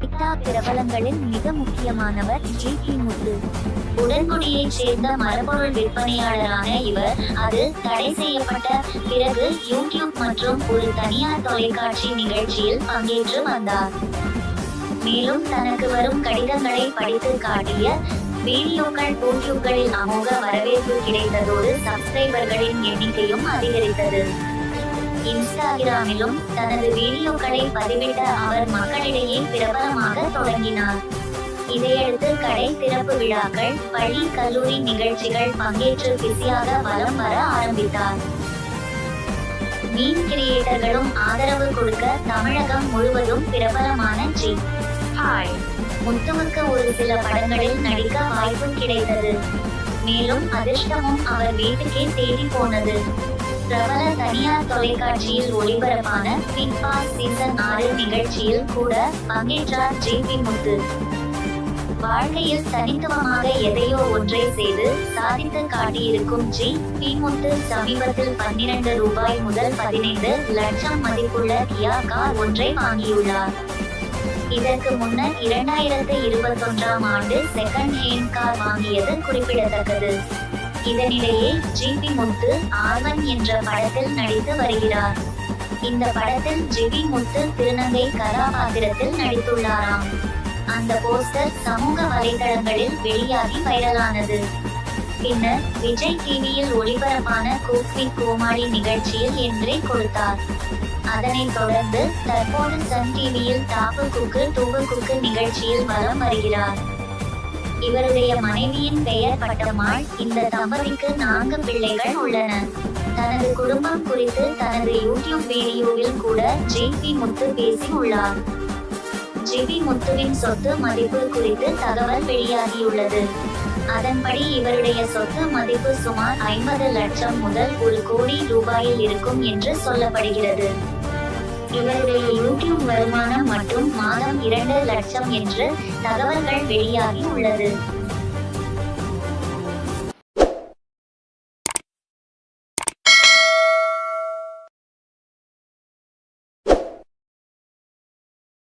பிரபலங்களில் மிக முக்கியமானவர் G B முத்து. உடன்குடியைச் சேர்ந்த மரபொருள் விற்பனையாளரான இவர் அது தடை செய்யப்பட்ட பிறகு யூடியூப் மற்றும் ஒரு தனியார் தொலைக்காட்சி நிகழ்ச்சியில் பங்கேற்று வந்தார். மேலும் தனக்கு வரும் கடிதங்களை படித்து காட்டிய வீடியோக்கள் யூடியூப்களில் அமோக வரவேற்பு கிடைத்ததோடு சப்ஸ்கிரைபர்களின் எண்ணிக்கையும் அதிகரித்தது. இன்ஸ்டாகிராமிலும் தனது வீடியோக்களை பதிவிட்ட அவர் மக்களிடையே பிரபலமாக தொடங்கினார். இதையடுத்து கடை திறப்பு விழாக்கள் பள்ளி கல்லூரி நிகழ்ச்சிகள் பங்கேற்று பிஸியாக வலம் வர ஆரம்பித்தார். மீன் கிரியேட்டர்களும் ஆதரவு கொடுக்க தமிழகம் முழுவதும் பிரபலமான ஜி. ஹாய் முத்துவுக்கு ஒரு சில படங்களில் நடிக்க வாய்ப்பு கிடைத்தது. மேலும் அதிர்ஷ்டமும் அவர் வீட்டுக்கே தேடி போனது. பிரபல தனியார் தொலைக்காட்சியில் ஒளிபரப்பான பிக் பாஸ் சீசன் ஆறு நிகழ்ச்சியில் கூட பங்கேற்றார் ஜே பி முத்து. வாழ்க்கையில் தனித்துவமாக எதையோ ஒன்றை செய்து சாதித்து காட்டியிருக்கும் ஜி பி முத்து சமீபத்தில் பன்னிரண்டு ரூபாய் முதல் பதினைந்து லட்சம் மதிப்புள்ள கியா கார் ஒன்றை வாங்கியுள்ளார். இதற்கு முன்னர் இரண்டாயிரத்து இருபத்தொன்றாம் ஆண்டு செகண்ட் ஹேண்ட் கார் வாங்கியது குறிப்பிடத்தக்கது. இதனிடையே ஜி பி முத்து ஆர்வன் என்ற படத்தில் நடித்து வருகிறார். இந்த படத்தில் ஜிபி முத்து திருநங்கை கதாபாத்திரத்தில் நடித்துள்ளாராம். அந்த போஸ்டர் சமூக வலைதளங்களில் வெளியாகி வைரலானது. பின்னர் விஜய் டிவியில் ஒளிபரப்பான கூக்வி கோமாளி நிகழ்ச்சியில் என்றே கொடுத்தார். அதனைத் தொடர்ந்து தற்போது சன் டிவியில் தாப்பு குக்கு தூவு குக்கு நிகழ்ச்சியில் வலம் வருகிறார். இவருடைய மனைவியின் பெயர் பட்டம்மாள் இந்த தம்பதிக்கு நான்கு பிள்ளைகள் உள்ளன. தனது குடும்பம் குறித்து தனது யூடியூப் வீடியோவில் கூட ஜே பி முத்து பேசி உள்ளார் ஜிபி முத்துவின் சொத்து மதிப்பு குறித்து தகவல் வெளியாகியுள்ளது. அதன்படி இவருடைய சொத்து மதிப்பு சுமார் ஐம்பது லட்சம் முதல் ஒரு கோடி ரூபாயில் இருக்கும் என்று சொல்லப்படுகிறது. இவருடைய யூடியூப் வருமானம் மற்றும் மாத இரண்டு லட்சம் என்று தகவல்கள் வெளியாகி உள்ளது.